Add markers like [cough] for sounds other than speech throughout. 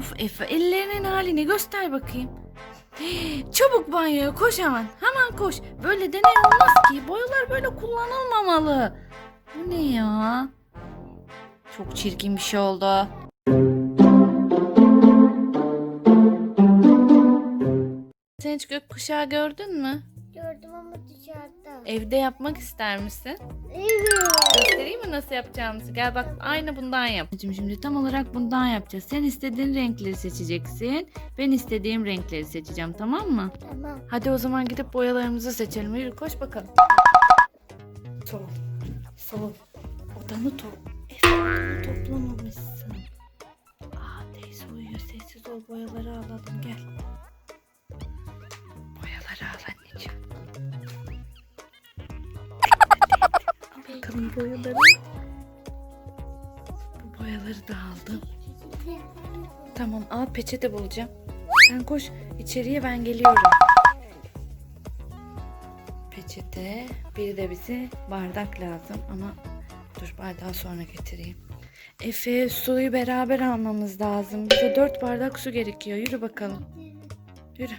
Of Efe ellerinin halini göster bakayım. [gasps] Çabuk banyoya koş hemen. Hemen koş. Böyle deney olmaz ki. Boyalar böyle kullanılmamalı. Bu ne ya? Çok çirkin bir şey oldu. Sen hiç gökkuşağı gördün mü? Ama dışarıda. Evde yapmak ister misin? Evet. Göstereyim mi nasıl yapacağımızı? Gel bak aynı bundan yap. Şimdi, şimdi tam olarak bundan yapacağız. Sen istediğin renkleri seçeceksin. Ben istediğim renkleri seçeceğim tamam mı? Tamam. Hadi o zaman gidip boyalarımızı seçelim. Yürü koş bakalım. Sol. Sol. Odanı top. Efe odanı toplamamışsın. Aa teyze uyuyor. Sessiz ol. Boyaları alalım. Gel. Bakalım boyaları. Bu boyaları da aldım. Tamam al peçete bulacağım. Sen koş içeriye ben geliyorum. Peçete. Bir de bize bardak lazım ama dur bardağı sonra getireyim. Efe suyu beraber almamız lazım. Bize dört bardak su gerekiyor. Yürü bakalım. Yürü.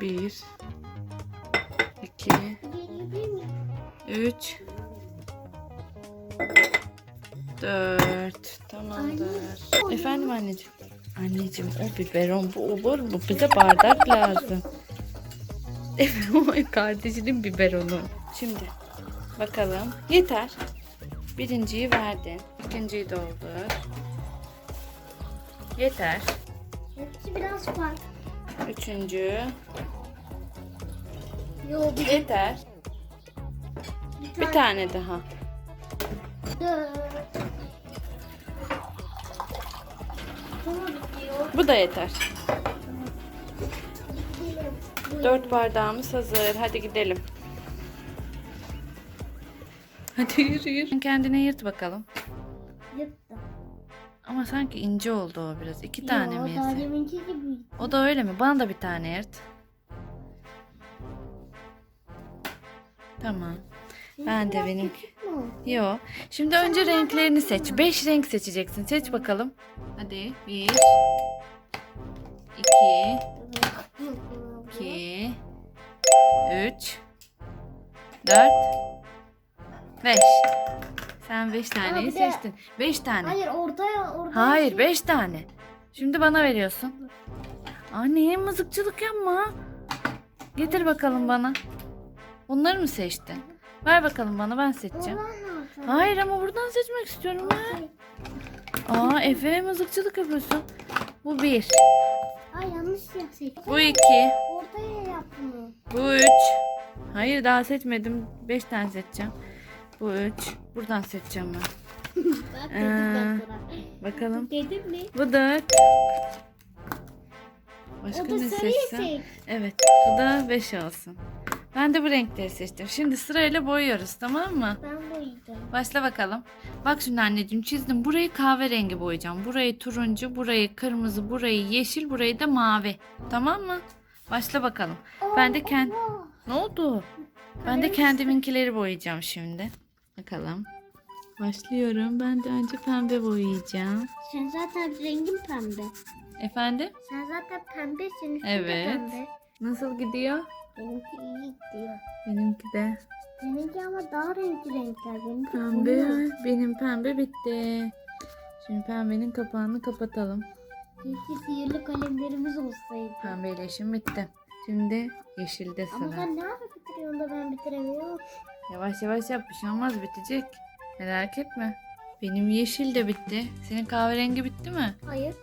Bir. iki, Üç. Dört. Tamamdır. Efendim anneciğim. Anneciğim o biberon bu olur mu? Bize bardak lazım. Evet kardeşinin biberonu. Şimdi bakalım. Yeter. Birinciyi verdin. İkinciyi doldur. Yeter. Hepsi biraz farklı. Üçüncü. Yo bir Yeter. Bir tane daha. Bu da yeter. Dört bardağımız hazır. Hadi gidelim. Hadi yürü yürü. Kendine yırt bakalım. Yırttım. Ama sanki ince oldu o biraz. İki tane mi gibi. O da öyle mi? Bana da bir tane yırt. Tamam. Ben de benim. Yo. Şimdi önce renklerini seç. Beş renk seçeceksin. Seç bakalım. Hadi. Bir. iki, iki, üç, dört, beş. Sen beş taneyi bir de- seçtin. Beş tane. Hayır ortaya ortaya. Hayır şey- beş tane. Şimdi bana veriyorsun. Anne mızıkçılık yapma. Getir bakalım bana. Bunları mı seçtin? Ver bakalım bana ben seçeceğim. Hayır ama buradan seçmek istiyorum ben. Aa Efe mızıkçılık yapıyorsun. Bu bir. Ay yanlış ya seçtim. Bu iki. Ortaya yap bunu. Bu üç. Hayır daha seçmedim. Beş tane seçeceğim. Bu üç. Buradan seçeceğim ben. [laughs] Bak Ee. Bakalım. Dedim mi? Bu dört. Başka ne seçsem? seç. Evet. Bu da 5 olsun. Ben de bu renkleri seçtim. Şimdi sırayla boyuyoruz tamam mı? Ben boyayacağım. Başla bakalım. Bak şimdi anneciğim çizdim. Burayı kahverengi boyayacağım. Burayı turuncu, burayı kırmızı, burayı yeşil, burayı da mavi. Tamam mı? Başla bakalım. Ben de kend... Allah. Ne oldu? Ben de kendiminkileri boyayacağım şimdi. Bakalım. Başlıyorum. Ben de önce pembe boyayacağım. Sen zaten rengin pembe. Efendim? Sen zaten pembesin. üstü de Evet. Pembe. Nasıl gidiyor? Benimki iyi gidiyor. Benimki de. Seninki ama daha renkli renkler. Benimki Pembe. koyu. Benim pembe bitti. Şimdi pembenin kapağını kapatalım. Keşke sihirli kalemlerimiz olsaydı. Pembeyle işim bitti. Şimdi yeşilde Ama sıra. sen ne ara bitiriyorsun da ben bitiremiyorum. Yavaş yavaş yap bir şey olmaz bitecek. Merak etme. Benim yeşil de bitti. Senin kahverengi bitti mi? Hayır.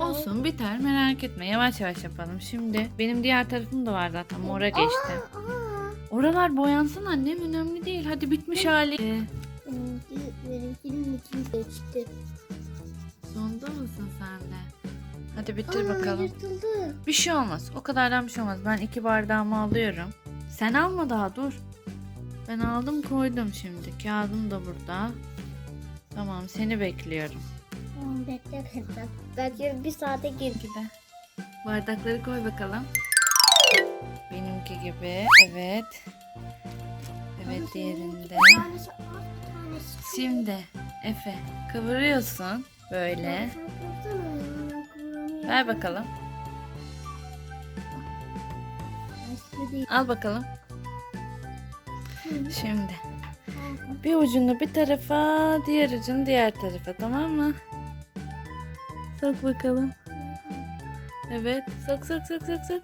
Olsun biter merak etme. Yavaş yavaş yapalım. Şimdi benim diğer tarafım da var zaten mora geçti. Aa, aa. Oralar boyansın annem önemli değil. Hadi bitmiş hali. Ee, Benimki, benimkinin içini seçti. sonda mısın sen de? Hadi bitir Aa, bakalım. yırtıldı. Bir şey olmaz. O kadardan bir şey olmaz. Ben iki bardağımı alıyorum. Sen alma daha dur. Ben aldım koydum şimdi. Kağıdım da burada. Tamam seni bekliyorum. Bekle benden. Belki bir saate gir. De bardakları koy bakalım. Benimki gibi. Evet. Evet diğerinde. Bir tanesi az bir tanesi. Şimdi Efe kıvırıyorsun böyle. Sen. Ver bakalım. Başka değil. Al bakalım. Şimdi bir ucunu bir tarafa, diğer ucunu diğer tarafa tamam mı? Sok bakalım. Evet. Sok sok sok sok sok.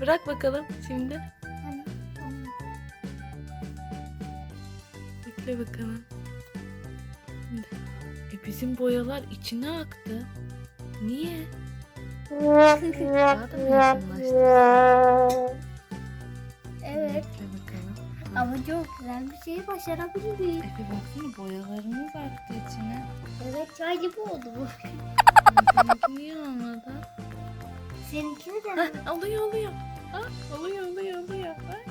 Bırak bakalım şimdi. Bekle bakalım. E bizim boyalar içine aktı. Niye? [laughs] Daha da mı yakınlaştı? Evet. Ama çok güzel bir şey başarabildik. Efe baksana boyalarımız aktı içine. Evet çay gibi oldu bu. Benimki niye olmadı? Seninkini de mi? Alıyor alıyor. Ha, alıyor alıyor alıyor. Bak.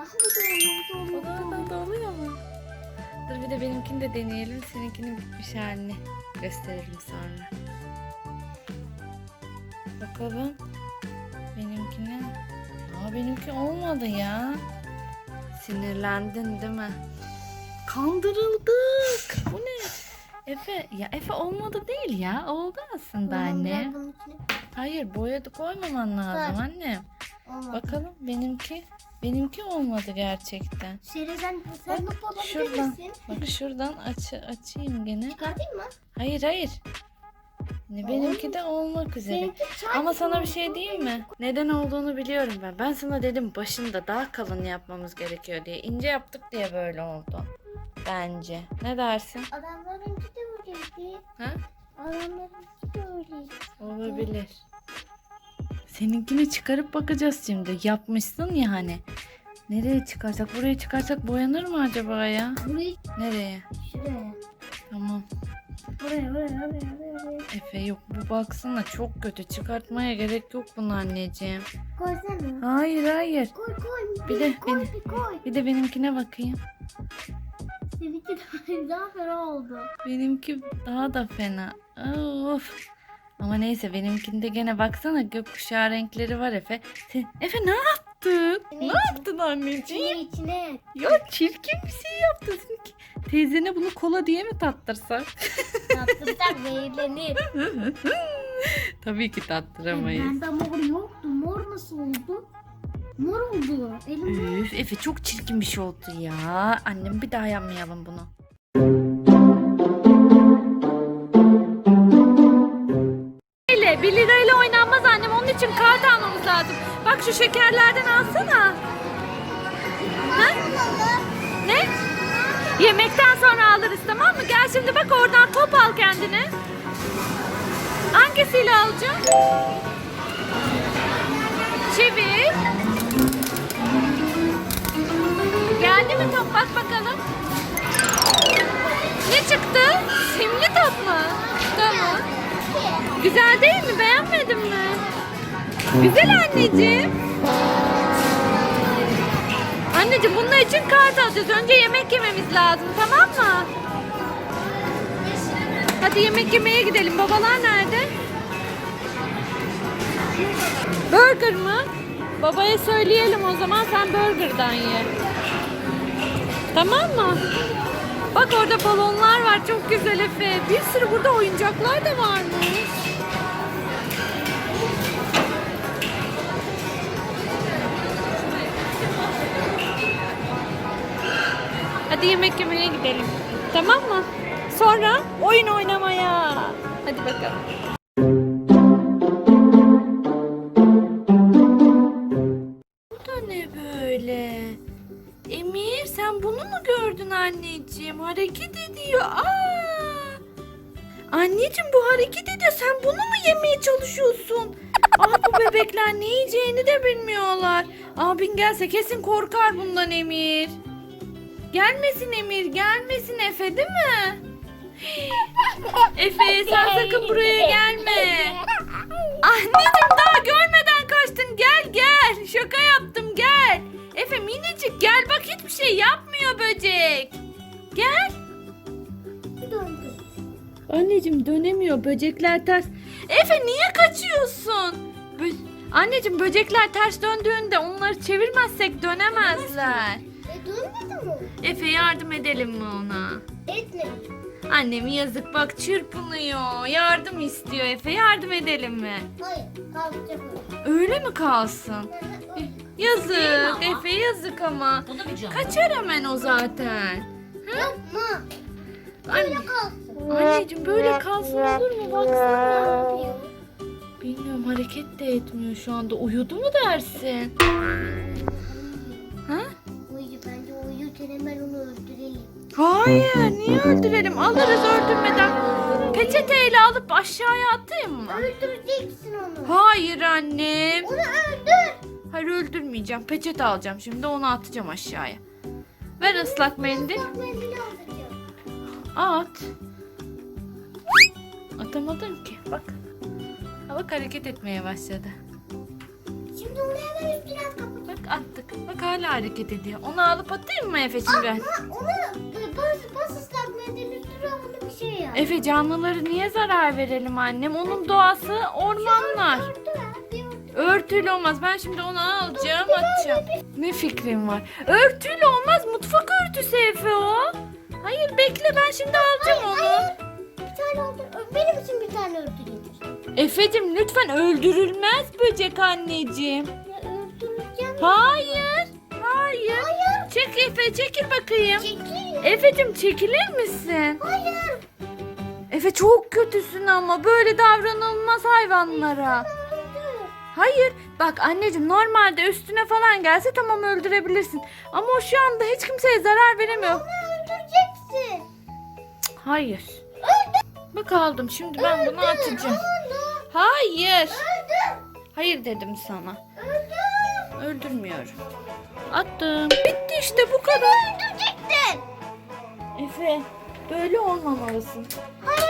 Ah bu da oldu. O da, da, oluyor mu? Dur bir de benimkini de deneyelim. Seninkinin bitmiş halini gösterelim sonra. Bakalım. Benimkine. Aa benimki olmadı ya. Sinirlendin değil mi? Kandırıldık. Bu ne? Efe, ya Efe olmadı değil ya. Oldu aslında anne. Hayır boyadı koymaman lazım anne. olmadı. Bakalım benimki. Benimki olmadı gerçekten. Şöyle sen, olabilir Şuradan. Bak şuradan aç, açayım gene. Çıkartayım mı? Hayır hayır. Ne benimki de olmak üzere. Ama sana bir şey diyeyim mi? Neden olduğunu biliyorum ben. Ben sana dedim başında daha kalın yapmamız gerekiyor diye. İnce yaptık diye böyle oldu. Bence. Ne dersin? Adamlarınki de öyleydi. Ha? Adamlarınki de öyleydi. Olabilir. Seninkini çıkarıp bakacağız şimdi. Yapmışsın ya hani. Nereye çıkarsak? Buraya çıkarsak boyanır mı acaba ya? Burayı Nereye? şuraya. Tamam. Buraya buraya buraya buraya. Efe yok bu baksana çok kötü. Çıkartmaya gerek yok bunu anneciğim. Koysana. Hayır hayır. Koy koy. Bir de koy benim- bir koy. Bir de benimkine bakayım. Seninki [laughs] daha fena oldu. Benimki daha da fena. Of. Ama neyse benimkinde gene baksana gökkuşağı renkleri var Efe. Sen, Efe ne yaptın? Ne yaptın anneciğim? İçine. Ya çirkin bir şey yaptın. Teyzene bunu kola diye mi tattırsak? Tattırsak zehirlenir. [laughs] Tabii ki tattıramayız. Bende mor yoktu. Mor nasıl oldu? Mor oldu. Elim Üf Efe çok çirkin bir şey oldu ya. Annem bir daha yapmayalım bunu. Ile 1 lirayla Bak şu şekerlerden alsana. Ha? Ne? Yemekten sonra alırız tamam mı? Gel şimdi bak oradan top al kendine. Hangisiyle alacaksın? Çevir. Geldi mi top bak bakalım. Ne çıktı? Simli top mu? Tamam. Güzel değil mi? Beğenmedin mi? Güzel anneciğim. Anneciğim bunun için kart alacağız. Önce yemek yememiz lazım tamam mı? Hadi yemek yemeye gidelim. Babalar nerede? Burger mı? Babaya söyleyelim o zaman sen burgerdan ye. Tamam mı? Bak orada balonlar var çok güzel Efe. Bir sürü burada oyuncaklar da varmış. Hadi yemek yemeye gidelim. Tamam mı? Sonra oyun oynamaya. Hadi bakalım. Bu da ne böyle? Emir sen bunu mu gördün anneciğim? Hareket ediyor. Aa! Anneciğim bu hareket ediyor. Sen bunu mu yemeye çalışıyorsun? Aa bu bebekler ne yiyeceğini de bilmiyorlar. Abin gelse kesin korkar bundan Emir. Gelmesin Emir, gelmesin Efe değil mi? Efe sen sakın buraya gelme. Anneciğim daha görmeden kaçtın. Gel gel. Şaka yaptım gel. Efe minicik gel bak hiçbir şey yapmıyor böcek. Gel. Anneciğim dönemiyor böcekler ters. Efe niye kaçıyorsun? Bö- Anneciğim böcekler ters döndüğünde onları çevirmezsek dönemezler. Dönmedi mi? Efe yardım edelim mi ona? Etme. Annem yazık bak çırpınıyor. Yardım istiyor Efe. Yardım edelim mi? Hayır kalkacak Öyle mi kalsın? Yazık ama. Efe yazık ama. Bu da bir canlı. Kaçar hemen o zaten. Yapma. Anne, Böyle kalsın. anneciğim böyle kalsın olur mu? Baksana. yapıyor? Bilmiyorum hareket de etmiyor şu anda. Uyudu mu dersin? Hemen onu öldürelim. Hayır niye öldürelim? Alırız öldürmeden. Peçeteyle alıp aşağıya atayım mı? Öldüreceksin onu. Hayır annem. Onu öldür. Hayır öldürmeyeceğim. Peçete alacağım şimdi onu atacağım aşağıya. Ver ıslak mendil. Bak mendili alacağım. At. Atamadın ki. Bak. Ha, bak hareket etmeye başladı. Şimdi onu hemen üstüne kapatacağım. Attık. Bak hala hareket ediyor. Onu alıp atayım mı Efe'cim ben? Ama onu e, bas, bas mendilin üstüne onu bir şey yap. Efe canlıları niye zarar verelim annem? Onun doğası ormanlar. Öldür. Örtülü olmaz. Ben şimdi onu alacağım atacağım. Ne fikrim var? Örtülü olmaz. Mutfak örtüsü Efe o. Hayır bekle ben şimdi alacağım onu. Bir tane öldür. Ö- Benim için bir tane öldür getir. Efe'cim lütfen öldürülmez böcek anneciğim. Hayır. Hayır. Hayır. Çek Efe çekil bakayım. Çekil. Efe'cim çekilir misin? Hayır. Efe çok kötüsün ama böyle davranılmaz hayvanlara. Öldür. Hayır. Bak anneciğim normalde üstüne falan gelse tamam öldürebilirsin. Ama o şu anda hiç kimseye zarar veremiyor. Onu öldüreceksin. Hayır. Bak aldım şimdi ben bunu atacağım. Onu Hayır. öldür. Hayır dedim sana. Öldür. Öldürmüyorum. Attım. Bitti işte bu kadar. Öldüreceksin. Efe böyle olmamalısın. Hayır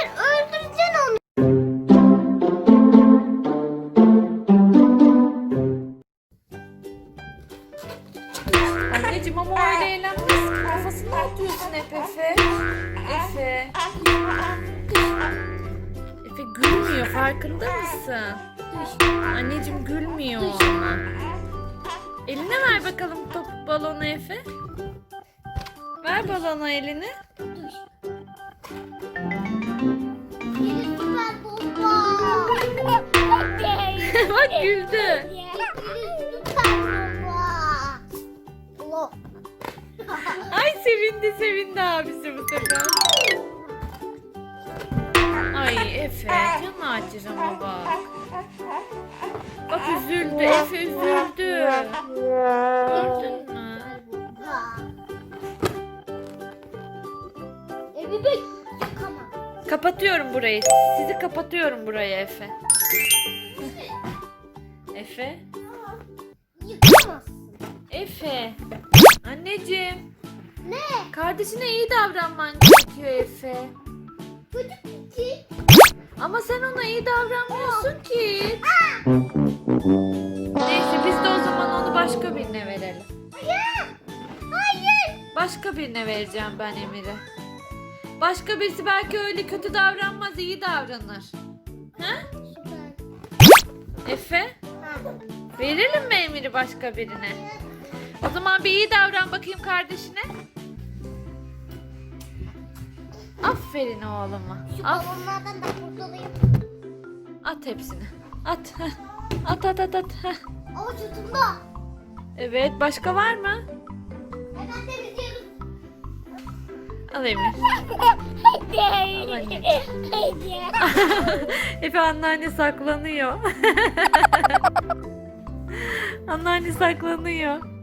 bakalım top balonu Efe. Ver balonu elini. Bomba. Bak güldü. Ay sevindi sevindi abisi bu sefer. Ay Efe canı acır ama bak. Bak üzüldü Efe üzüldü. Gördün mü? E bebek yıkama. Kapatıyorum burayı. Sizi kapatıyorum buraya Efe. Efe. Efe. Anneciğim. Ne? Kardeşine iyi davranman gerekiyor Efe. Çocuk için. Ama sen ona iyi davranmıyorsun ki. Neyse biz de o zaman onu başka birine verelim. Hayır. Hayır. Başka birine vereceğim ben Emir'i. Başka birisi belki öyle kötü davranmaz, iyi davranır. Ha? Efe? Verelim mi Emir'i başka birine? O zaman bir iyi davran bakayım kardeşine. Aferin oğluma. Şu Af, balonlardan da kurtulayım. at hepsini. At. [laughs] At at at at. heh. Avucutumda. Evet, başka var mı? Hemen temizliyoruz. Al Emir. Al anneciğim. Efe anneanne saklanıyor. [laughs] anneanne saklanıyor.